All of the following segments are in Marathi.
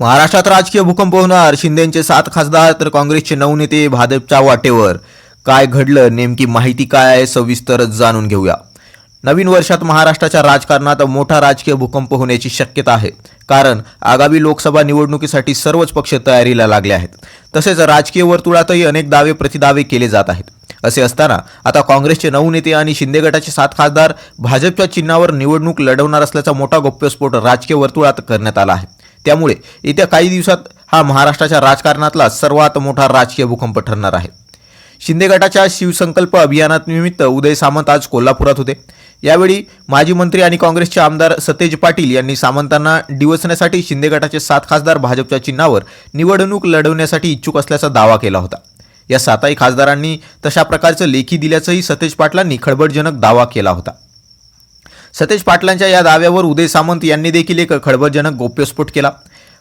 महाराष्ट्रात राजकीय भूकंप होणार. शिंदेचे सात खासदार तर काँग्रेसचे नऊ नेते भाजपच्या वाटेवर. काय घडलं नेमकी माहिती काय आहे सविस्तर जाणून घेऊया. नवीन वर्षात महाराष्ट्राच्या राजकारणात मोठा राजकीय भूकंप होण्याची शक्यता आहे. कारण आगामी लोकसभा निवडणुकीसाठी सर्वच पक्ष तयारीला लागले आहेत. तसेच राजकीय वर्तुळातही अनेक दावे प्रतिदावे केले जात आहेत. असे असताना आता काँग्रेसचे नऊ नेते आणि शिंदे गटाचे सात खासदार भाजपच्या चिन्हावर निवडणूक लढवणार असल्याचा मोठा गौप्यस्फोट राजकीय वर्तुळात करण्यात आला आहे. त्यामुळे येत्या काही दिवसात हा महाराष्ट्राच्या राजकारणातला सर्वात मोठा राजकीय भूकंप ठरणार आहे. शिंदे गटाच्या शिवसंकल्प अभियानानिमित्त उदय सामंत आज कोल्हापुरात होते. यावेळी माजी मंत्री आणि काँग्रेसचे आमदार सतेज पाटील यांनी सामंतांना डिवचण्यासाठी शिंदे गटाचे सात खासदार भाजपच्या चिन्हावर निवडणूक लढवण्यासाठी इच्छुक असल्याचा दावा केला होता. या सातही खासदारांनी तशा प्रकारचं लेखी दिल्याचंही सतेज पाटलांनी खळबळजनक दावा केला होता. सतेज पाटलांच्या या दाव्यावर उदय सामंत यांनी देखील एक खळबळजनक गोप्यस्फोट केला.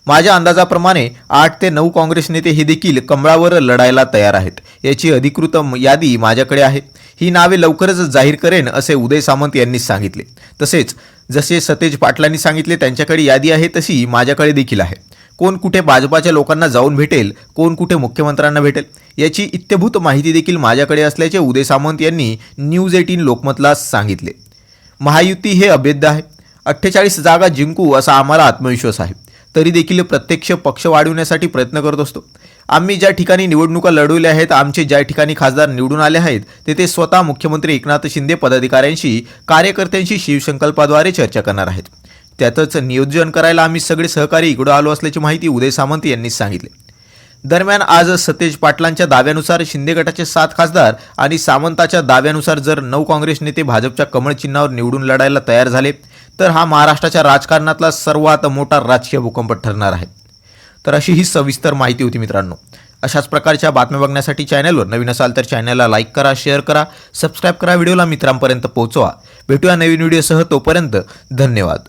माझ्या अंदाजाप्रमाणे आठ ते नऊ काँग्रेस नेते हे देखील कमळावर लढायला तयार आहेत. याची अधिकृत यादी माझ्याकडे आहे. ही नावे लवकरच जाहीर करेन असे उदय सामंत यांनी सांगितले. तसेच जसे सतेज पाटलांनी सांगितले त्यांच्याकडे यादी आहे तशी माझ्याकडे देखील आहे. कोण कुठे भाजपाच्या लोकांना जाऊन भेटेल कोण कुठे मुख्यमंत्र्यांना भेटेल याची इत्यभूत माहिती देखील माझ्याकडे असल्याचे उदय सामंत यांनी न्यूज एटीन लोकमतला सांगितले. महायुती हे अभेद्य आहे. अठ्ठेचाळीस जागा जिंकू असा आम्हाला आत्मविश्वास आहे. तरी देखील प्रत्यक्ष पक्ष वाढवण्यासाठी प्रयत्न करत असतो. आम्ही ज्या ठिकाणी निवडणुका लढवल्या आहेत आमचे ज्या ठिकाणी खासदार निवडून आले आहेत तेथे स्वतः मुख्यमंत्री एकनाथ शिंदे पदाधिकाऱ्यांशी कार्यकर्त्यांशी शिवसंकल्पाद्वारे चर्चा करणार आहेत. त्यातच नियोजन करायला आम्ही सगळे सहकारी इकडं आलो असल्याची माहिती उदय सामंत यांनी सांगितले. दरम्यान आज सतेज पाटलांच्या दाव्यानुसार शिंदे गटाचे सात खासदार आणि सामंताच्या दाव्यानुसार जर नऊ काँग्रेस नेते भाजपच्या कमळ चिन्हावर निवडून लढायला तयार झाले तर हा महाराष्ट्राच्या राजकारणातला सर्वात मोठा राजकीय भूकंप ठरणार आहे. तर अशी ही सविस्तर माहिती होती मित्रांनो. अशाच प्रकारच्या बातम्या बघण्यासाठी चॅनलवर नवीन असाल तर चॅनलला लाईक करा शेअर करा सबस्क्राईब करा व्हिडिओला मित्रांपर्यंत पोहोचवा. भेटूया नवीन व्हिडिओसह तोपर्यंत धन्यवाद.